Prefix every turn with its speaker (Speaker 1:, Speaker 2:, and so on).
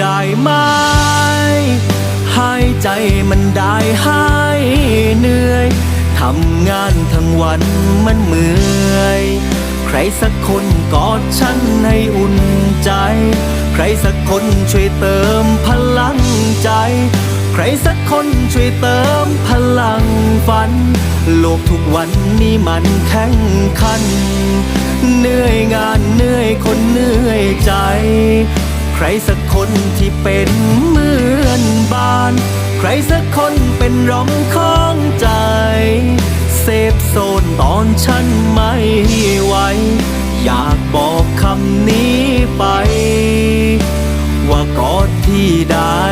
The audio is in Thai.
Speaker 1: ได้ไหมหายใจมันได้หายเหนื่อยทำงานทั้งวันมันเมื่อย ใครสักคนกอดฉันให้อุ่นใจ ใครสักคนช่วยเติมพลังใจ ใครสักคนช่วยเติมพลังฝัน โลกทุกวันนี้มันแข่งขัน เหนื่อยงานเหนื่อยคนเหนื่อย ใครสักคนที่เป็นเหมือนบ้าน ใครสักคนเป็นร่องของใจ เซฟโซนตอนฉันไม่ไหว อยากบอกคำนี้ไป ว่ากอดที่ได้